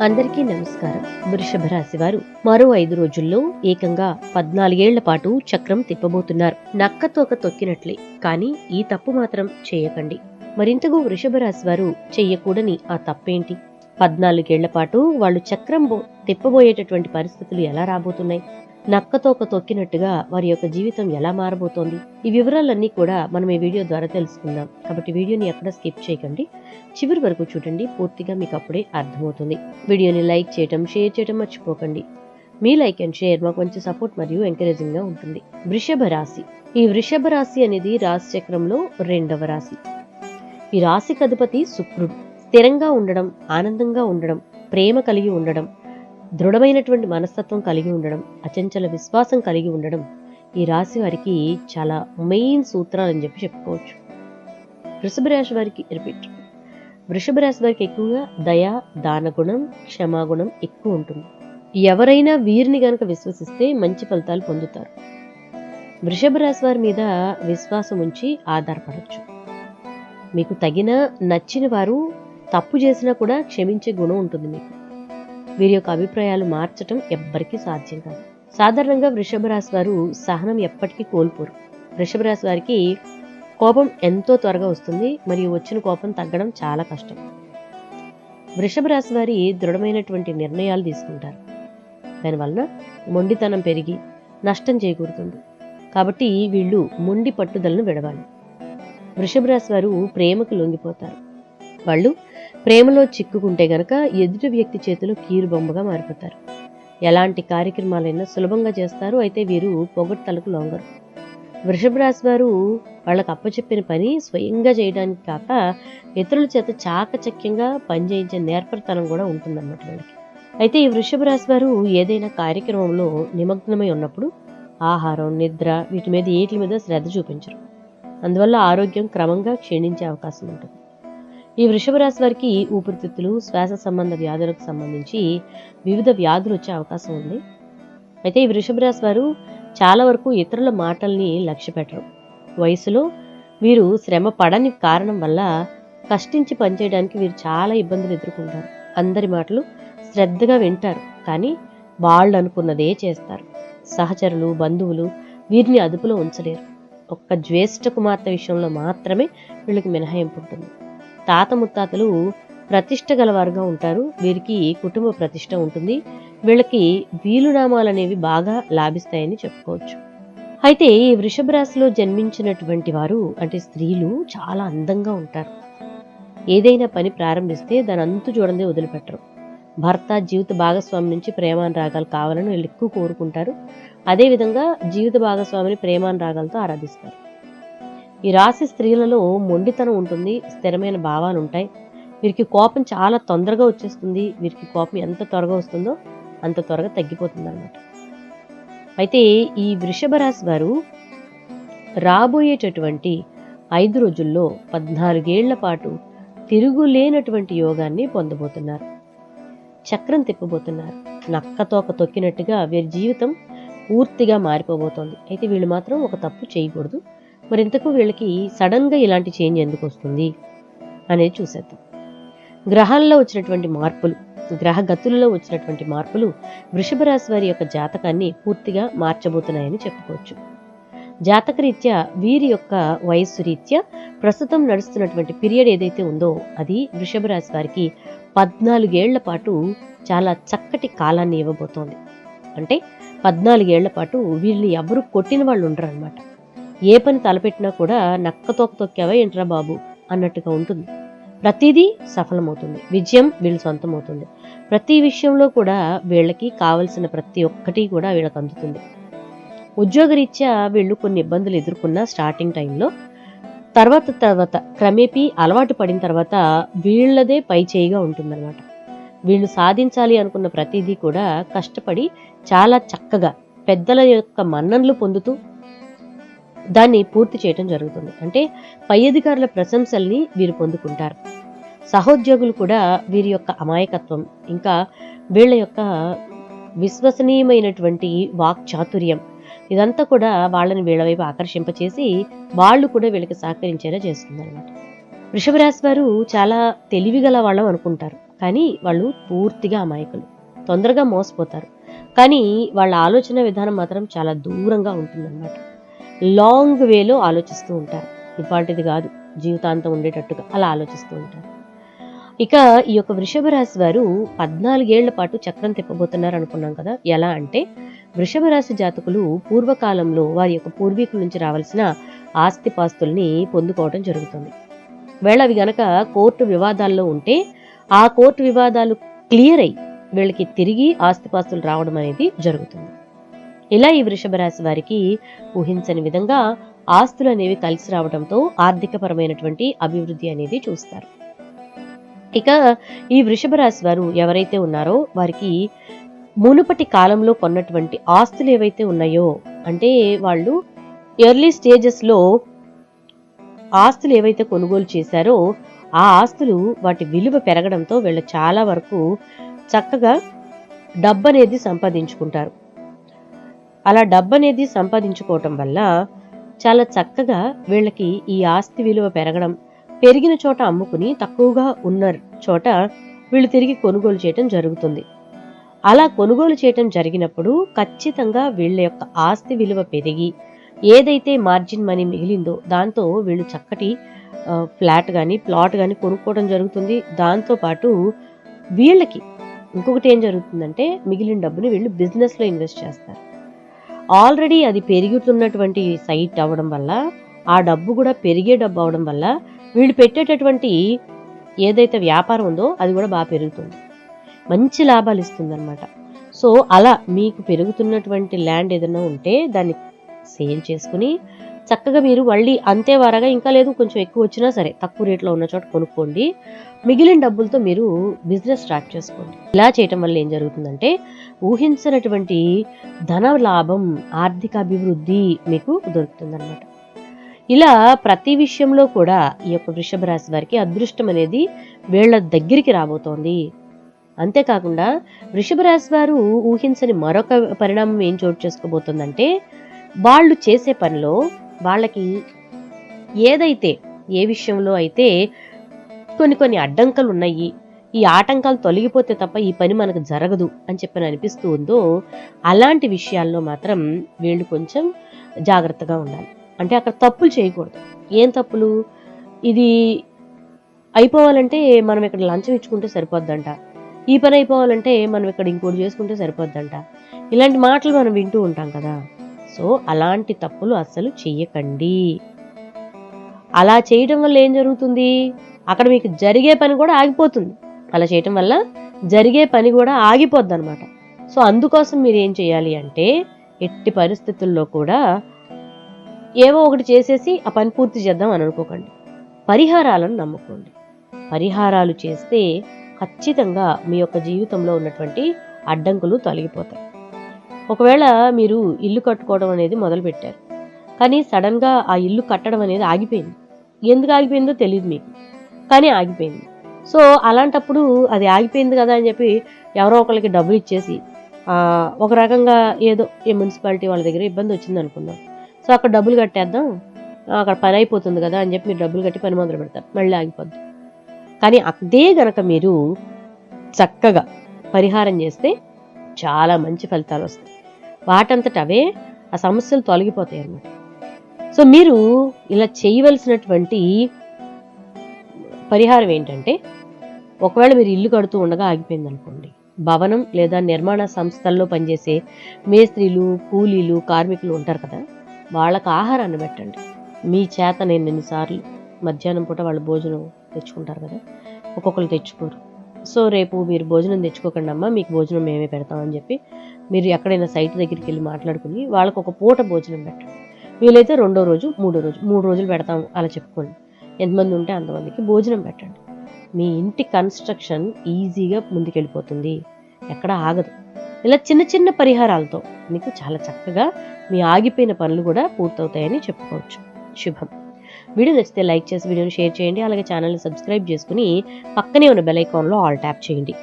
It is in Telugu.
అందరికీ నమస్కారం. వృషభ రాశి వారు మరో ఐదు రోజుల్లో ఏకంగా పద్నాలుగేళ్ళ పాటు చక్రం తిప్పబోతున్నారు. నక్కతోక తొక్కినట్లే కానీ ఈ తప్పు మాత్రం చేయకండి. మరింతకు వృషభ రాశి వారు చెయ్యకూడని ఆ తప్పేంటి? పద్నాలుగేళ్ళ పాటు వాళ్ళు చక్రం బో- తిప్పబోయేటటువంటి పరిస్థితులు ఎలా రాబోతున్నాయి? నక్కతోక తొక్కినట్టుగా వారి యొక్క జీవితం ఎలా మారబోతోంది? ఈ వివరాలన్నీ కూడా మనం ఈ వీడియో ద్వారా తెలుసుకుందాం. కాబట్టి వీడియోని ఎక్కడ స్కిప్ చేయకండి. చివరి వరకు చూడండి. పూర్తిగా మీకు అప్పుడే అర్థమవుతుంది. వీడియోని లైక్ చేయటం షేర్ చేయటం మర్చిపోకండి. మీ లైక్ అండ్ షేర్ మాకు కొంచెం సపోర్ట్ మరియు ఎంకరేజింగ్గా ఉంటుంది. వృషభ రాశి. ఈ వృషభ రాశి అనేది రాశి చక్రంలో రెండవ రాశి. ఈ రాశికి అధిపతి శుక్రుడు. స్థిరంగా ఉండడం ఆనందంగా ఉండడం ప్రేమ కలిగి ఉండడం దృఢమైనటువంటి మనస్తత్వం కలిగి ఉండడం అచంచల విశ్వాసం కలిగి ఉండడం ఈ రాశి వారికి చాలా మెయిన్ సూత్రాలు అని చెప్పి చెప్పుకోవచ్చు. వృషభ రాశి వారికి రిపీట్. వృషభ రాశి వారికి ఎక్కువగా దయ దానగుణం క్షమాగుణం ఎక్కువ ఉంటుంది. ఎవరైనా వీరిని గనక విశ్వసిస్తే మంచి ఫలితాలు పొందుతారు. వృషభ రాశి వారి మీద విశ్వాసం ఉంచి ఆధారపడవచ్చు మీకు తగిన నచ్చిన వారు తప్పు చేసినా కూడా క్షమించే గుణం ఉంటుంది మీకు. వీరి యొక్క అభిప్రాయాలు మార్చటం ఎవ్వరికీ సాధ్యం కాదు. సాధారణంగా వృషభ రాశి వారు సహనం ఎప్పటికీ కోల్పోరు. వృషభ రాశి వారికి కోపం ఎంతో త్వరగా వస్తుంది మరియు వచ్చిన కోపం తగ్గడం చాలా కష్టం. వృషభ రాశి వారి దృఢమైనటువంటి నిర్ణయాలు తీసుకుంటారు. దానివలన మొండితనం పెరిగి నష్టం చేకూరుతుంది. కాబట్టి వీళ్ళు మొండి పట్టుదలను విడవాలి. వృషభ రాశి వారు ప్రేమకు లొంగిపోతారు. వాళ్ళు ప్రేమలో చిక్కుకుంటే గనక ఎదుటి వ్యక్తి చేతిలో కీరు బొమ్మగా మారిపోతారు. ఎలాంటి కార్యక్రమాలైనా సులభంగా చేస్తారు అయితే వీరు పొగడ్తలకు లొంగరు. వృషభ రాశి వారు వాళ్ళకు అప్పచెప్పిన పని స్వయంగా చేయడానికి కాక ఇతరుల చేత చాకచక్యంగా పనిచేయించే నేర్పరితనం కూడా ఉంటుందన్నమాట వాళ్ళకి. అయితే ఈ వృషభ రాశి వారు ఏదైనా కార్యక్రమంలో నిమగ్నమై ఉన్నప్పుడు ఆహారం నిద్ర వీటి మీద ఏటి మీద శ్రద్ధ చూపించరు. అందువల్ల ఆరోగ్యం క్రమంగా క్షీణించే అవకాశం ఉంటుంది. ఈ వృషభ రాశి వారికి ఊపిరితిత్తులు శ్వాస సంబంధ వ్యాధులకు సంబంధించి వివిధ వ్యాధులు వచ్చే అవకాశం ఉంది. అయితే ఈ వృషభ రాశి వారు చాలా వరకు ఇతరుల మాటల్ని లక్ష్య పెట్టరు. వయసులో వీరు శ్రమ పడని కారణం వల్ల కష్టించి పనిచేయడానికి వీరు చాలా ఇబ్బందులు ఎదుర్కొంటారు. అందరి మాటలు శ్రద్ధగా వింటారు కానీ వాళ్ళు అనుకున్నదే చేస్తారు. సహచరులు బంధువులు వీరిని అదుపులో ఉంచలేరు. ఒక్క జ్యేష్ఠ కుమార్తె విషయంలో మాత్రమే వీళ్ళకి మినహాయింపు ఉంటుంది. తాత ముత్తాతలు ప్రతిష్ట గలవారుగా ఉంటారు. వీరికి కుటుంబ ప్రతిష్ట ఉంటుంది. వీళ్ళకి వీలునామాలు అనేవి బాగా లాభిస్తాయని చెప్పుకోవచ్చు. అయితే ఈ వృషభ రాశిలో జన్మించినటువంటి వారు అంటే స్త్రీలు చాలా అందంగా ఉంటారు. ఏదైనా పని ప్రారంభిస్తే దాని అంతు చూడందే వదిలిపెట్టరు. భర్త జీవిత భాగస్వామి నుంచి ప్రేమానురాగాలు కావాలని వీళ్ళు ఎక్కువ కోరుకుంటారు. అదేవిధంగా జీవిత భాగస్వామిని ప్రేమానురాగాలతో ఆరాధిస్తారు. ఈ రాశి స్త్రీలలో మొండితనం ఉంటుంది స్థిరమైన భావాలు ఉంటాయి. వీరికి కోపం చాలా తొందరగా వచ్చేస్తుంది. వీరికి కోపం ఎంత త్వరగా వస్తుందో అంత త్వరగా తగ్గిపోతుంది అనమాట అయితే ఈ వృషభ రాశి వారు రాబోయేటటువంటి ఐదు రోజుల్లో పద్నాలుగేళ్ళ పాటు తిరుగులేనటువంటి యోగాన్ని పొందబోతున్నారు. చక్రం తిప్పబోతున్నారు. నక్కతోక తొక్కినట్టుగా వీరి జీవితం పూర్తిగా మారిపోబోతోంది. అయితే వీళ్ళు మాత్రం ఒక తప్పు చేయకూడదు. మరింతకు వీళ్ళకి సడన్గా ఇలాంటి చేంజ్ ఎందుకు వస్తుంది అనేది చూసేద్దాం. గ్రహాల్లో వచ్చినటువంటి మార్పులు గ్రహ గతులలో వచ్చినటువంటి మార్పులు వృషభ రాశి వారి యొక్క జాతకాన్ని పూర్తిగా మార్చబోతున్నాయని చెప్పుకోవచ్చు. జాతకరీత్యా వీరి యొక్క వయస్సు రీత్యా ప్రస్తుతం నడుస్తున్నటువంటి పీరియడ్ ఏదైతే ఉందో అది వృషభ రాశి వారికి పద్నాలుగేళ్ళ పాటు చాలా చక్కటి కాలాన్ని ఇవ్వబోతోంది. అంటే పద్నాలుగేళ్ళ పాటు వీళ్ళని ఎవరు కొట్టిన వాళ్ళు ఉండరు అనమాట ఏ పని తలపెట్టినా కూడా నక్క తోక తొక్కావా ఏంట్రా బాబు అన్నట్టుగా ఉంటుంది. ప్రతిదీ సఫలమవుతుంది. విజయం వీళ్ళు సొంతమవుతుంది. ప్రతి విషయంలో కూడా వీళ్ళకి కావలసిన ప్రతి ఒక్కటి కూడా వీళ్ళకి అందుతుంది. ఉద్యోగరీత్యా వీళ్ళు కొన్ని ఇబ్బందులు ఎదుర్కొన్న స్టార్టింగ్ టైంలో తర్వాత తర్వాత క్రమేపీ అలవాటు పడిన తర్వాత వీళ్ళదే పై చేయిగా ఉంటుందన్నమాట. వీళ్ళు సాధించాలి అనుకున్న ప్రతిదీ కూడా కష్టపడి చాలా చక్కగా పెద్దల యొక్క మన్ననలు పొందుతూ దాన్ని పూర్తి చేయటం జరుగుతుంది. అంటే పై అధికారుల ప్రశంసల్ని వీరు పొందుకుంటారు. సహోద్యోగులు కూడా వీరి యొక్క అమాయకత్వం ఇంకా వీళ్ళ యొక్క విశ్వసనీయమైనటువంటి వాక్ చాతుర్యం ఇదంతా కూడా వాళ్ళని వీళ్ళ వైపు ఆకర్షింపచేసి వాళ్ళు కూడా వీళ్ళకి సహకరించేలా చేస్తుందన్నమాట వృషభరాశి వారు చాలా తెలివిగల వాళ్ళం అనుకుంటారు. కానీ వాళ్ళు పూర్తిగా అమాయకులు. తొందరగా మోసపోతారు. కానీ వాళ్ళ ఆలోచన విధానం మాత్రం చాలా దూరంగా ఉంటుందన్నమాట. లాంగ్ వేలో ఆలోచిస్తూ ఉంటారు. ఇవాటిది కాదు. జీవితాంతం ఉండేటట్టుగా అలా ఆలోచిస్తూ ఉంటారు. ఇక ఈ యొక్క వృషభ రాశి వారు పద్నాలుగేళ్ళ పాటు చక్రం తిప్పబోతున్నారు అనుకున్నాం కదా. ఎలా అంటే వృషభ రాశి జాతకులు పూర్వకాలంలో వారి యొక్క పూర్వీకుల నుంచి రావాల్సిన ఆస్తిపాస్తుల్ని పొందుకోవడం జరుగుతుంది. వీళ్ళ అవి గనక కోర్టు వివాదాల్లో ఉంటే ఆ కోర్టు వివాదాలు క్లియర్ అయ్యి వీళ్ళకి తిరిగి ఆస్తిపాస్తులు రావడం అనేది జరుగుతుంది. ఇలా ఈ వృషభ రాశి వారికి ఊహించని విధంగా ఆస్తులు అనేవి కలిసి రావడంతో ఆర్థికపరమైనటువంటి అభివృద్ధి అనేది చూస్తారు. ఇక ఈ వృషభ రాశి వారు ఎవరైతే ఉన్నారో వారికి మునుపటి కాలంలో కొన్నటువంటి ఆస్తులు ఏవైతే ఉన్నాయో అంటే వాళ్ళు ఎర్లీ స్టేజెస్లో ఆస్తులు ఏవైతే కొనుగోలు చేశారో ఆ ఆస్తులు వాటి విలువ పెరగడంతో వీళ్ళు చాలా వరకు చక్కగా డబ్బు అనేది సంపాదించుకుంటారు. అలా డబ్బు అనేది సంపాదించుకోవటం వల్ల చాలా చక్కగా వీళ్ళకి ఈ ఆస్తి విలువ పెరగడం పెరిగిన చోట అమ్ముకుని తక్కువగా ఉన్న చోట వీళ్ళు తిరిగి కొనుగోలు చేయటం జరుగుతుంది. అలా కొనుగోలు చేయటం జరిగినప్పుడు ఖచ్చితంగా వీళ్ళ యొక్క ఆస్తి విలువ పెరిగి ఏదైతే మార్జిన్ మనీ మిగిలిందో దాంతో వీళ్ళు చక్కటి ఫ్లాట్ కానీ ప్లాట్ కానీ కొనుక్కోవడం జరుగుతుంది. దాంతోపాటు వీళ్ళకి ఇంకొకటి ఏం జరుగుతుందంటే మిగిలిన డబ్బుని వీళ్ళు బిజినెస్లో ఇన్వెస్ట్ చేస్తారు. ఆల్రెడీ అది పెరుగుతున్నటువంటి సైట్ అవ్వడం వల్ల ఆ డబ్బు కూడా పెరిగే డబ్బు అవడం వల్ల వీళ్ళు పెట్టేటటువంటి ఏదైతే వ్యాపారం ఉందో అది కూడా బాగా పెరుగుతుంది. మంచి లాభాలు ఇస్తుంది సో అలా మీకు పెరుగుతున్నటువంటి ల్యాండ్ ఏదైనా ఉంటే దాన్ని సేల్ చేసుకుని చక్కగా మీరు మళ్ళీ అంతే వారగా ఇంకా లేదు కొంచెం ఎక్కువ వచ్చినా సరే తక్కువ రేట్లో ఉన్న చోట కొనుక్కోండి. మిగిలిన డబ్బులతో మీరు బిజినెస్ స్టార్ట్ చేసుకోండి. ఇలా చేయటం వల్ల ఏం జరుగుతుందంటే ఊహించినటువంటి ధన లాభం ఆర్థిక అభివృద్ధి మీకు దొరుకుతుందన్నమాట. ఇలా ప్రతి విషయంలో కూడా ఈ యొక్క వృషభ రాశి వారికి అదృష్టం అనేది వీళ్ళ దగ్గరికి రాబోతోంది. అంతేకాకుండా వృషభ రాశి వారు ఊహించని మరొక పరిణామం ఏం చోటు చేసుకోబోతుందంటే వాళ్ళు చేసే పనిలో వాళ్ళకి ఏదైతే ఏ విషయంలో అయితే కొన్ని కొన్ని అడ్డంకులు ఉన్నాయి ఈ ఆటంకాలు తొలగిపోతే తప్ప ఈ పని మనకు జరగదు అని చెప్పని అనిపిస్తూ ఉందో అలాంటి విషయాల్లో మాత్రం వీళ్ళు కొంచెం జాగ్రత్తగా ఉండాలి. అంటే అక్కడ తప్పులు చేయకూడదు. ఏం తప్పులు? ఇది అయిపోవాలంటే మనం ఇక్కడ లంచం ఇచ్చుకుంటే సరిపోద్దంట. ఈ పని అయిపోవాలంటే మనం ఇక్కడ ఇంకోటి చేసుకుంటే సరిపోద్దంట. ఇలాంటి మాటలు మనం వింటూ ఉంటాం కదా. సో అలాంటి తప్పులు అస్సలు చెయ్యకండి. అలా చేయడం వల్ల ఏం జరుగుతుంది? అక్కడ మీకు జరిగే పని కూడా ఆగిపోతుంది. అలా చేయటం వల్ల జరిగే పని కూడా ఆగిపోద్ది అనమాట సో అందుకోసం మీరు ఏం చేయాలి అంటే ఎట్టి పరిస్థితుల్లో కూడా ఏవో ఒకటి చేసేసి ఆ పని పూర్తి చేద్దాం అని అనుకోకండి. పరిహారాలను నమ్ముకోండి. పరిహారాలు చేస్తే ఖచ్చితంగా మీ యొక్క జీవితంలో ఉన్నటువంటి అడ్డంకులు తొలగిపోతాయి. ఒకవేళ మీరు ఇల్లు కట్టుకోవడం అనేది మొదలుపెట్టారు. కానీ సడన్గా ఆ ఇల్లు కట్టడం అనేది ఆగిపోయింది. ఎందుకు ఆగిపోయిందో తెలియదు మీకు. కానీ ఆగిపోయింది. సో అలాంటప్పుడు అది ఆగిపోయింది కదా అని చెప్పి ఎవరో ఒకరికి డబ్బులు ఇచ్చేసి ఒక రకంగా ఏదో ఏ మున్సిపాలిటీ వాళ్ళ దగ్గర ఇబ్బంది వచ్చింది అనుకుందాం. సో అక్కడ డబ్బులు కట్టేద్దాం. అక్కడ పని అయిపోతుంది కదా అని చెప్పి మీరు డబ్బులు కట్టి పని మొదలు పెడతారు. మళ్ళీ ఆగిపోద్ది. కానీ అదే గనక మీరు చక్కగా పరిహారం చేస్తే చాలా మంచి ఫలితాలు వస్తాయి. వాటంతట అవే ఆ సమస్యలు తొలగిపోతాయి అన్నమాట. సో మీరు ఇలా చేయవలసినటువంటి పరిహారం ఏంటంటే ఒకవేళ మీరు ఇల్లు కడుతూ ఉండగా ఆగిపోయింది అనుకోండి భవనం లేదా నిర్మాణ సంస్థల్లో పనిచేసే మేస్త్రీలు కూలీలు కార్మికులు ఉంటారు కదా వాళ్ళకి ఆహారాన్ని పెట్టండి. మీ చేత నేను ఎన్నిసార్లు మధ్యాహ్నం పూట వాళ్ళు భోజనం తెచ్చుకుంటారు కదా ఒక్కొక్కరు తెచ్చుకోరు. సో రేపు మీరు భోజనం తెచ్చుకోకండి అమ్మా మీకు భోజనం మేమే పెడతామని చెప్పి మీరు ఎక్కడైనా సైట్ దగ్గరికి వెళ్ళి మాట్లాడుకుని వాళ్ళకి ఒక పూట భోజనం పెట్టండి. వీలైతే రెండో రోజు మూడో రోజు మూడు రోజులు పెడతాం అలా చెప్పుకోండి. ఎంతమంది ఉంటే అంతమందికి భోజనం పెట్టండి. మీ ఇంటి కన్స్ట్రక్షన్ ఈజీగా ముందుకెళ్ళిపోతుంది. ఎక్కడ ఆగదు. ఇలా చిన్న చిన్న పరిహారాలతో మీకు చాలా చక్కగా మీ ఆగిపోయిన పనులు కూడా పూర్తవుతాయని చెప్పుకోవచ్చు. శుభం. వీడియో నచ్చితే లైక్ చేసి వీడియోని షేర్ చేయండి. అలాగే ఛానల్ని సబ్స్క్రైబ్ చేసుకుని పక్కనే ఉన్న బెల్ ఐకాన్లో ఆల్ ట్యాప్ చేయండి.